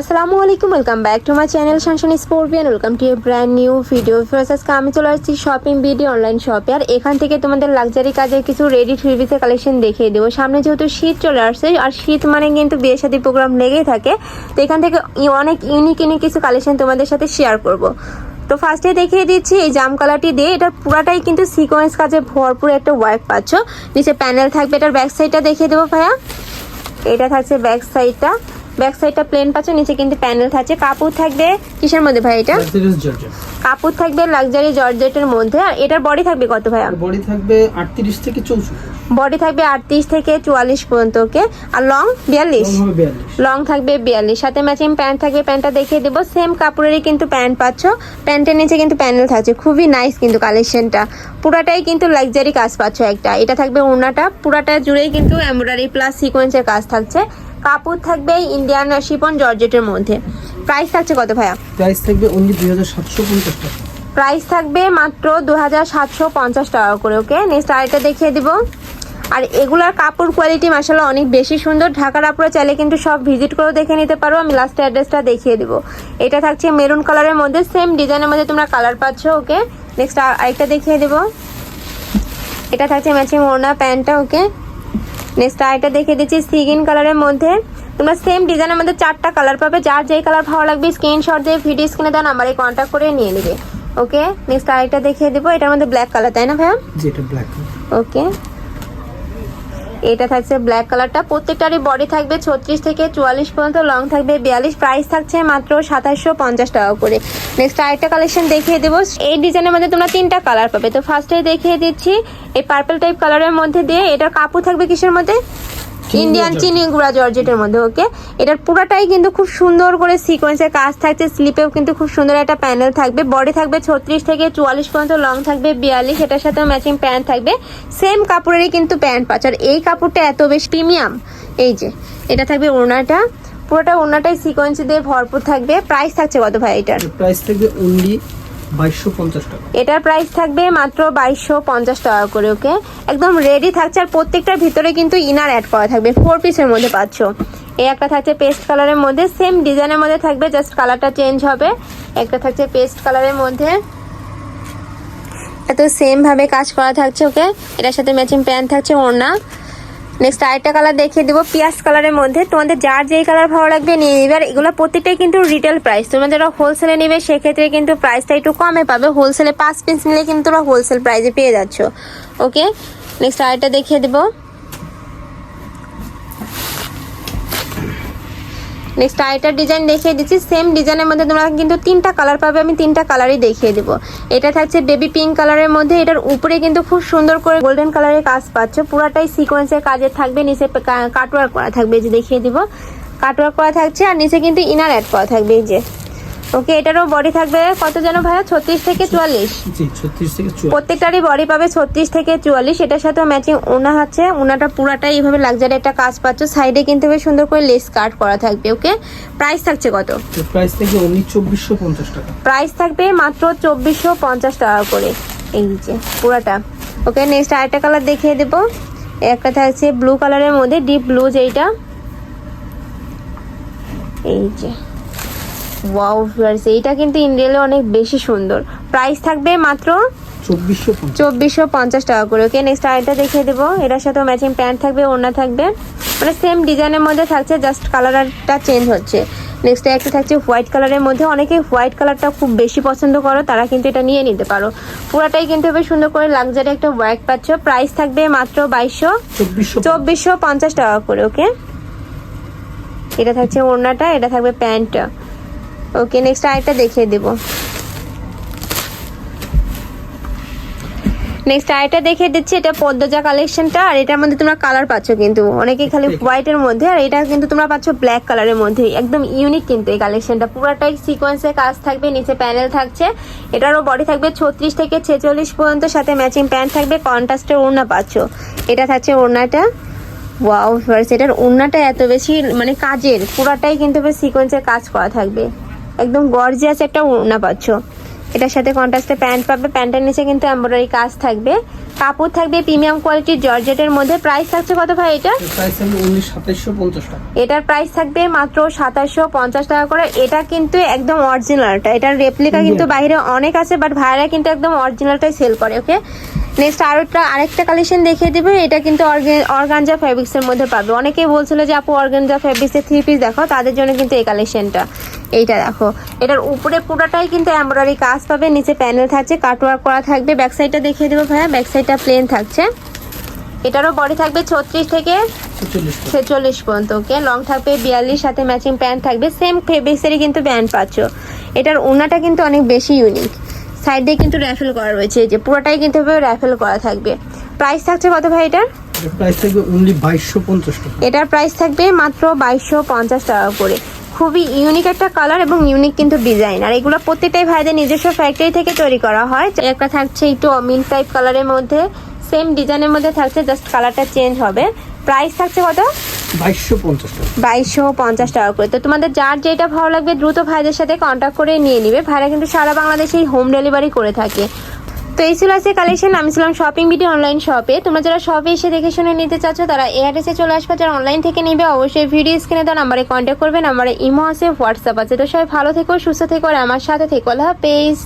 আসসালামু আলাইকুম welcome back to my channel Shanshan sportian welcome to a brand new video first আজকে আমি চলে আসছি শপিং ভিডিও অনলাইন শপে আর এখান থেকে তোমাদের লাক্সারি কাজের কিছু রেডি থ্রি পিসের কালেকশন দেখিয়ে দেবো। সামনে যেহেতু শীত চলে আসছে, আর শীত মানে কিন্তু বিয়ে শাদী প্রোগ্রাম লেগেই থাকে, তো এখান থেকে অনেক ইউনিক ইউনিক কিছু কালেকশন তোমাদের সাথে শেয়ার করব। তো ফার্স্টে দেখিয়ে দিচ্ছি এই জাম কালারটি দিয়ে, এটা পুরাটাই কিন্তু সিকোয়েন্স কাজে ভরপুর একটা ওয়ার্ক পাচ্ছ। নিচে প্যানেল থাকবে, এটার ব্যাক সাইডটা দেখিয়ে দেবো ভাইয়া। এটা থাকছে ব্যাক সাইডটা ব্যাক সাইডটা প্লেন পাচ্ছ নিচে কিন্তু প্যানেল থাকছে। কাপড় থাকবে কিসের মধ্যে ভাই এটা? কাপড় থাকবে লাক্সারি জর্জেটের মধ্যে। আর এটার বডি থাকবে কত ভাইয়া বডি থাকবে আটত্রিশ থেকে চৌষট্টি বডি থাকবে আটত্রিশ থেকে চুয়াল্লিশ পর্যন্ত ওকে আর লং বিয়াল্লিশ? লং থাকবে বিয়াল্লিশ। সাথে ম্যাচিং প্যান্ট থাকবে প্যান্টটা দেখিয়ে দেবো। সেম কাপড়েরই কিন্তু প্যান্ট পাচ্ছ। প্যান্টের নিচে কিন্তু প্যানেল থাকছে। খুবই নাইস কিন্তু কালেকশনটা পুরাটাই কিন্তু লাক্সারি কাজ পাচ্ছ একটা। এটা থাকবে ওড়নাটা। পুরাটা জুড়েই কিন্তু এমব্রয়ডারি প্লাস সিকোয়েন্সের কাজ থাকছে। কাপড় থাকবে ইন্ডিয়ান শিপন জর্জেটের মধ্যে। প্রাইস থাকছে কত ভাইয়া? প্রাইস থাকবে অনলি দুই হাজার সাতশো পঞ্চাশ টাকা। প্রাইস থাকবে মাত্র দু হাজার সাতশো পঞ্চাশ টাকা করে ওকে নেক্সট আরেকটা দেখিয়ে দিব। আর এগুলার কাপড় কোয়ালিটি মাসাল্লাহ অনেক বেশি সুন্দর। ঢাকার আপুরা চাইলে কিন্তু সব ভিজিট করেও দেখে নিতে পারো। আমি লাস্ট অ্যাড্রেসটা দেখিয়ে দিব। এটা থাকছে মেরুন কালারের মধ্যে সেম ডিজাইনের মধ্যে তোমরা কালার পাচ্ছ ওকে নেক্সট আরেকটা দেখিয়ে দেবো। এটা থাকছে ম্যাচিং ওড়না প্যান্টটা ওকে নেক্সট আরেকটা দেখিয়ে দিচ্ছি সিগিন কালারের মধ্যে। তোমরা সেম ডিজাইনের মধ্যে চারটা কালার পাবে। যার যেই কালার ভালো লাগবে স্ক্রিনশট দিয়ে ভিডিও স্ক্রিনে আমার এই কন্ট্যাক্ট করে নিয়ে নেবে। ওকে নেক্সট আরেকটা দেখিয়ে দেবো। এটার মধ্যে ব্ল্যাক কালার তাই না ভাইয়া? ওকে এটা থাকছে ব্ল্যাক কালারটা প্রত্যেকটারই বডি থাকবে ছত্রিশ থেকে চুয়াল্লিশ পর্যন্ত লং থাকবে বিয়াল্লিশ। প্রাইস থাকছে মাত্র সাতাশশো পঞ্চাশ টাকা করে। নেক্সট আরেকটা কালেকশন দেখিয়ে দেবো। এই ডিজাইনের মধ্যে তোমরা তিনটা কালার পাবে। তো ফার্স্টে দেখিয়ে দিচ্ছি, এই পার্পল টাইপ কালারের মধ্যে দিয়ে, এটার কাপড় থাকবে কিসের মধ্যে? ইন্ডিয়ান চিনি গুঁড়া জর্জেটের মধ্যে ওকে এটার পুরাটাই কিন্তু খুব সুন্দর করে সিকোয়েন্সের কাজ থাকছে স্লিপেও কিন্তু খুব সুন্দর একটা প্যানেল থাকবে বডি থাকবে ছত্রিশ থেকে চুয়াল্লিশ পর্যন্ত লং থাকবে বিয়াল্লিশ এটার সাথে ম্যাচিং প্যান্ট থাকবে সেম কাপড়েরই কিন্তু প্যান্ট পাচ্ছ। আর এই কাপড়টা এত বেশ প্রিমিয়াম এই যে এটা থাকবে ওড়নাটা পুরোটা ওড়নাটাই সিকোয়েন্স দিয়ে ভরপুর থাকবে প্রাইস থাকছে কত ভাই এটার? প্রাইস থাকবে অনলি টাকা এটার প্রাইস থাকবে মাত্র বাইশশো পঞ্চাশ টাকা করে ওকে একদম রেডি থাকছে আর প্রত্যেকটার ভিতরে কিন্তু ইনার অ্যাড করা থাকবে। ফোর পিসের মধ্যে পাচ্ছ। এই একটা থাকছে পেস্ট কালারের মধ্যে সেম ডিজাইনের মধ্যে থাকবে জাস্ট কালারটা চেঞ্জ হবে। একটা থাকছে পেস্ট কালারের মধ্যে। এত সেম ভাবে কাজ করা থাকছে ওকে এটার সাথে ম্যাচিং প্যান্ট থাকছে, ওড়না। নেক্সট আরেকটা কালার দেখিয়ে দেবো, পিয়াজ কালারের মধ্যে। তোমাদের যার যেই কালার ভালো লাগবে নিয়ে নিবে। আর এগুলো প্রতিটাই কিন্তু রিটেল প্রাইস তোমরা যারা হোলসেলে নেবে, সেক্ষেত্রে কিন্তু প্রাইসটা একটু কমে পাবে। হোলসেলে পাঁচ পিস নিলে কিন্তু তোমরা হোলসেল প্রাইসে পেয়ে যাচ্ছ। ওকে নেক্সট আরেকটা দেখিয়ে দেবো। নেক্সট আরেকটা ডিজাইন দেখিয়ে দিচ্ছি। সেম ডিজাইনের মধ্যে তোমরা কিন্তু তিনটা কালার পাবে, আমি তিনটা কালারই দেখিয়ে দেব। এটা থাকছে বেবি পিঙ্ক কালারের মধ্যে, এটার উপরে কিন্তু খুব সুন্দর করে গোল্ডেন কালারের কাজ পাচ্ছ। পুরাটাই সিকোয়েন্সের কাজের থাকবে, নিচে কাটওয়ার্ক করা থাকবে যে দেখিয়ে দিব। কাটওয়ার্ক করা থাকছে, আর নিচে কিন্তু ইনার অ্যাড করা থাকবে, এই যে। ওকে এটারও বডি থাকবে কত যেন ভাইয়া? ছত্রিশ থেকে চুয়াল্লিশ। প্রত্যেকটারই বডি পাবে ছত্রিশ থেকে চুয়াল্লিশ। এটার সাথে ম্যাচিং ওনা আছে। ওনাটা পুরাটাই এইভাবে লাক্সারি একটা কাজ পাচ্ছ। সাইডে কিন্তু বেশ সুন্দর করে লেস কাট করা থাকবে ওকে? প্রাইস থাকছে কত? প্রাইস থাকবে অনলি চব্বিশশো পঞ্চাশ টাকা। প্রাইস থাকবে মাত্র চব্বিশশো পঞ্চাশ টাকা করে। এই যে পুরাটা। ওকে নেক্সট আরেকটা কালার দেখিয়ে দেবো। একটা থাকছে ব্লু কালারের মধ্যে ডিপ ব্লু যেইটা। এই যে। ওয়াও ভিউয়ার্স এইটা কিন্তু ইন্ডিয়ালে অনেক বেশি সুন্দর। প্রাইস থাকবে মাত্র চব্বিশশো পঞ্চাশ। টাকা করে ওকে নেক্সট আরেকটা দেখিয়ে দেবো। এটার সাথে ম্যাচিং প্যান্ট থাকবে ওড়না থাকবে। মানে সেম ডিজাইনের মধ্যে থাকছে জাস্ট কালারটা চেঞ্জ হচ্ছে। নেক্সট একটা থাকছে হোয়াইট কালারের মধ্যে। অনেকে হোয়াইট কালারটা খুব বেশি পছন্দ করো তারা কিন্তু এটা নিয়ে নিতে পারো। পুরাটাই কিন্তু বেশ সুন্দর করে লাক্সারি একটা ওয়ার্ক পাচ্ছ। প্রাইস থাকবে মাত্র বাইশশো চব্বিশশো পঞ্চাশ। টাকা করে ওকে এটা থাকছে ওড়নাটা এটা থাকবে প্যান্টটা ওকে নেক্সট আরেকটা দেখিয়ে দেবো। নেক্সট আরেকটা দেখিয়ে দিচ্ছি এটা পদ্মজা কালেকশনটা আর এটার মধ্যে তোমরা কালার পাচ্ছ কিন্তু। অনেকেই খালি হোয়াইটের মধ্যে আর এটা কিন্তু তোমরা পাচ্ছ ব্ল্যাক কালারের মধ্যে একদম ইউনিক কিন্তু এই কালেকশনটা পুরাটাই সিকোয়েন্সের কাজ থাকবে নিচে প্যানেল থাকছে। এটারও বডি থাকবে ছত্রিশ থেকে ছেচল্লিশ পর্যন্ত সাথে ম্যাচিং প্যান্ট থাকবে কন্ট্রাস্টের ওড়না পাচ্ছ। এটা থাকছে ওড়নাটা। ওয়াও এটার ওড়নাটা এত বেশি মানে কাজের পুরাটাই কিন্তু সিকোয়েন্সের কাজ করা থাকবে। একদম গর্জিয়াস একটা ওড়না পাচ্ছ। এটার সাথে কন্ট্রাস্টে প্যান্ট পাবে প্যান্টের নিচে কিন্তু এমব্রয়ডারি কাজ থাকবে। কাপড় থাকবে প্রিমিয়াম কোয়ালিটির জর্জেটের মধ্যে। প্রাইস থাকছে কত ভাই এটা? এটার প্রাইস থাকবে মাত্র সাতাশশো পঞ্চাশ টাকা করে। এটা কিন্তু একদম অরিজিনালটা এটার রেপ্লিকা কিন্তু বাইরে অনেক আছে বাট ভাইরা কিন্তু একদম অরিজিনালটাই সেল করে ওকে নেক্সট আরও একটা আরেকটা কালেকশন দেখিয়ে দেবে। এটা কিন্তু অর্গানজা ফ্যাব্রিক্সের মধ্যে পাবে। অনেকেই বলছিল যে আপু অর্গানজা ফ্যাব্রিক্সের থ্রি পিস দেখো তাদের জন্য কিন্তু এই কালেকশনটা এইটা দেখো। এটার উপরে পুরোটাই কিন্তু এমব্রয়ডারি কাজ পাবে নিচে প্যানেল থাকছে কাটওয়ার্ক করা থাকবে ব্যাক সাইডটা দেখিয়ে দেবো ভাইয়া ব্যাক সাইডটা প্লেন থাকছে। এটারও বডি থাকবে ছত্রিশ থেকে ছেচল্লিশ পর্যন্ত। ওকে লং থাকবে বিয়াল্লিশ সাথে ম্যাচিং প্যান্ট থাকবে। সেম ফেব্রিক্সেরই কিন্তু প্যান্ট পাচ্ছ। এটার ওনাটা কিন্তু অনেক বেশি ইউনিক সাইড দিয়ে কিন্তু র্যাফেল করা রয়েছে এই যে পুরোটাই কিন্তু র্যাফেল করা থাকবে। প্রাইস থাকছে কত ভাই এটার? প্রাইস থাকবে অনলি বাইশশো পঞ্চাশ টাকা। এটার প্রাইস থাকবে মাত্র বাইশশো পঞ্চাশ টাকা করে। খুবই ইউনিক একটা কালার এবং ইউনিক কিন্তু ডিজাইন আর এগুলো প্রত্যেকটাই ভাইদের নিজস্ব ফ্যাক্টরি থেকে তৈরি করা হয়। একটা থাকছে একটু অমিন টাইপ কালারের মধ্যে। সেম ডিজাইনের মধ্যে থাকছে জাস্ট কালারটা চেঞ্জ হবে। প্রাইস থাকছে কত? বাইশশো পঞ্চাশ টাকা। বাইশশো পঞ্চাশ টাকা করে। তো তোমাদের যার যেটা ভালো লাগবে দ্রুত ভাইদের সাথে কন্ট্যাক্ট করে নিয়ে নিবে। ভাইরা কিন্তু সারা বাংলাদেশেই হোম ডেলিভারি করে থাকে। তো এই ছিল আজকে কালেকশন আমি ছিলাম শপিং বিডি অনলাইন শপে তোমরা যারা শপে এসে দেখে শুনে নিতে চাচ্ছ, তারা এই অ্যাড্রেসে চলে আসবে। যারা অনলাইন থেকে নিবে, অবশ্যই ভিডিও স্ক্রিনে দেওয়া নাম্বারে কন্ট্যাক্ট করবে। নাম্বারে ইমো আছে হোয়াটসঅ্যাপ আছে। তো সবাই ভালো থেকো, সুস্থ থেকো, আর আমার সাথে থেকো। আল্লাহ হাফেজ।